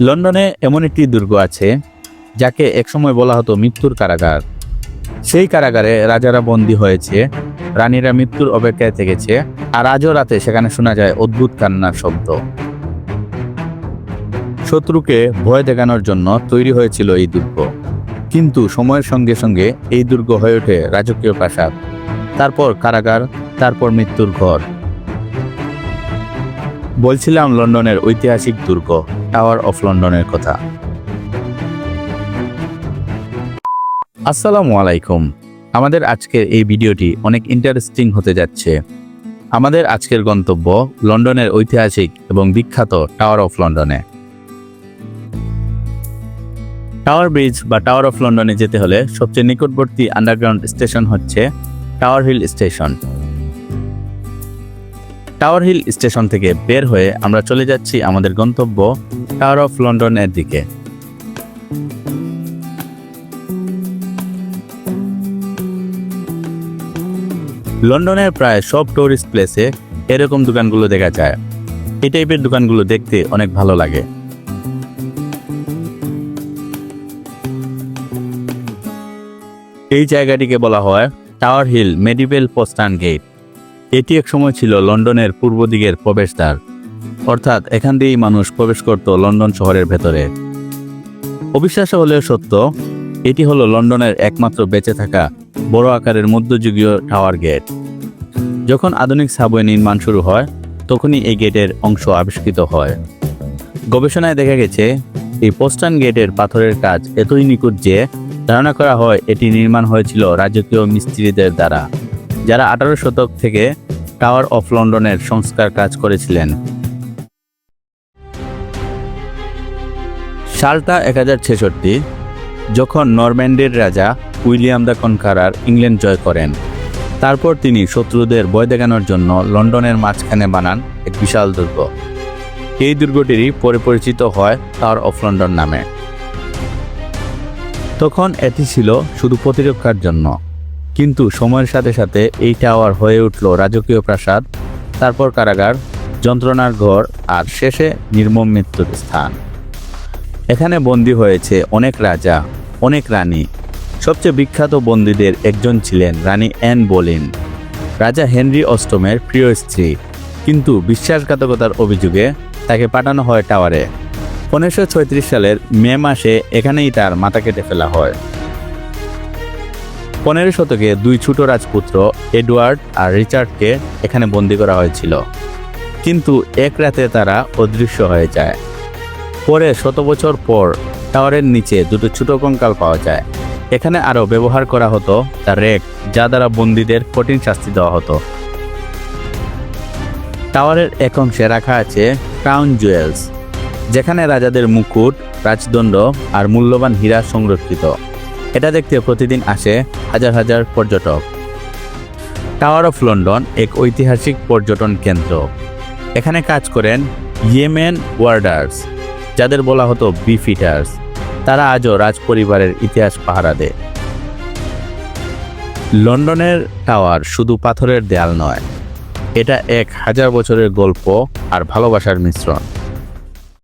লন্ডনে এমন একটি দুর্গ আছে, যাকে একসময় বলা হতো মৃত্যুর কারাগার। সেই কারাগারে রাজারা বন্দী হয়েছে, রানীরা মৃত্যুর অপেক্ষায় থেকেছে, আর আজও রাতে সেখানে শোনা যায় অদ্ভুত কান্নার শব্দ। শত্রুকে ভয় দেখানোর জন্য তৈরি হয়েছিল এই দুর্গ। কিন্তু সময়ের সঙ্গে সঙ্গে এই দুর্গ হয়ে ওঠে রাজকীয় প্রাসাদ। তারপর কারাগার, তারপর মৃত্যুর ঘর। বলছিলাম লন্ডনের ঐতিহাসিক দুর্গ। টাওয়ার অফ লন্ডনের কথা। আসসালামু আলাইকুম। আমাদের আজকের এই ভিডিওটি অনেক ইন্টারেস্টিং হতে যাচ্ছে। আমাদের আজকের গন্তব্য লন্ডনের ঐতিহাসিক এবং বিখ্যাত টাওয়ার অফ লন্ডনে টাওয়ার ব্রিজ বা টাওয়ার অফ লন্ডনে যেতে হলে সবচেয়ে নিকটবর্তী আন্ডারগ্রাউন্ড স্টেশন হচ্ছে tower hill station tower hill station থেকে বের হয়ে আমরা চলে যাচ্ছি আমাদের গন্তব্য টাওয়ার অফ লন্ডনের দিকে। লন্ডনের প্রায় সব টুরিস্ট প্লেসে এরকম দোকানগুলো দেখা যায়। এই টাইপের দোকানগুলো দেখতে অনেক ভালো লাগে। এই জায়গাটিকে বলা হয় tower hill medieval postern gate এটি এক সময় ছিল লন্ডনের পূর্ব দিকের প্রবেশদ্বার। অর্থাৎ এখান দিয়েই মানুষ প্রবেশ করত লন্ডন শহরের ভেতরে। অবিশ্বাস্য হলেও সত্য, এটি হলো লন্ডনের একমাত্র বেঁচে থাকা বড় আকারের মধ্যযুগীয় টাওয়ার গেট। যখন আধুনিক সাবওয়ে নির্মাণ শুরু হয়, তখনই এই গেটের অংশ আবিষ্কৃত হয়। গবেষণায় দেখা গেছে, এই পোস্টান গেটের পাথরের কাজ এতই নিখুঁত যে, ধারণা করা হয় এটি নির্মাণ হয়েছিল রাজকীয় মিস্ত্রিদের দ্বারা, যারা আঠারো শতক থেকে টাওয়ার অফ লন্ডনের সংস্কার কাজ করেছিলেন। সালটা এক হাজার ছেষট্টি, যখন নরম্যান্ডের রাজা উইলিয়াম দ্য কনকারার ইংল্যান্ড জয় করেন, তারপর তিনি শত্রুদের ভয় দেখানোর জন্য লন্ডনের মাঝখানে বানান এক বিশাল দুর্গ। এই দুর্গটিরই পরে পরিচিত হয় টাওয়ার অফ লন্ডন নামে। তখন এটি ছিল শুধু প্রতিরক্ষার জন্য। কিন্তু সময়ের সাথে সাথে এই টাওয়ার হয়ে উঠল রাজকীয় প্রাসাদ, তারপর কারাগার, যন্ত্রণার ঘর আর শেষে নির্মম মৃত্যুর স্থান। এখানে বন্দী হয়েছে অনেক রাজা, অনেক রানী। সবচেয়ে বিখ্যাত বন্দীদের একজন ছিলেন রানী অ্যান বোলিন। রাজা হেনরি অষ্টমের প্রিয় স্ত্রী। কিন্তু বিশ্বাসঘাতকতার অভিযোগে তাকে পাঠানো হয় টাওয়ারে ছয়ত্রিশ সালের মে মাসে এখানেই তার মাথা কেটে ফেলা হয়। পনেরো শতকে দুই ছোট রাজপুত্র, এডওয়ার্ড আর রিচার্ডকে এখানে বন্দি করা হয়েছিল। কিন্তু এক রাতে তারা অদৃশ্য হয়ে যায়। পরে শত বছর পর টাওয়ারের নিচে দুটো ছোট কঙ্কাল পাওয়া যায়। এখানে আরও ব্যবহার করা হতো দ্য রেক, যা দ্বারা বন্দীদের কঠিন শাস্তি দেওয়া হতো। টাওয়ারের এক অংশে রাখা আছে ক্রাউন জুয়েলস, যেখানে রাজাদের মুকুট, রাজদণ্ড আর মূল্যবান হীরা সংরক্ষিত। এটা দেখতে প্রতিদিন আসে হাজার হাজার পর্যটক। টাওয়ার অফ লন্ডন এক ঐতিহাসিক পর্যটন কেন্দ্র। এখানে কাজ করেন ইয়েমেন ওয়ার্ডার্স যাদের বলা হতো বিফিটার্স তারা আজও রাজপরিবারের ইতিহাস পাহারা দেয়। লন্ডনের টাওয়ার শুধু পাথরের দেয়াল নয়, এটা এক হাজার বছরের গল্প আর ভালোবাসার মিশ্রণ।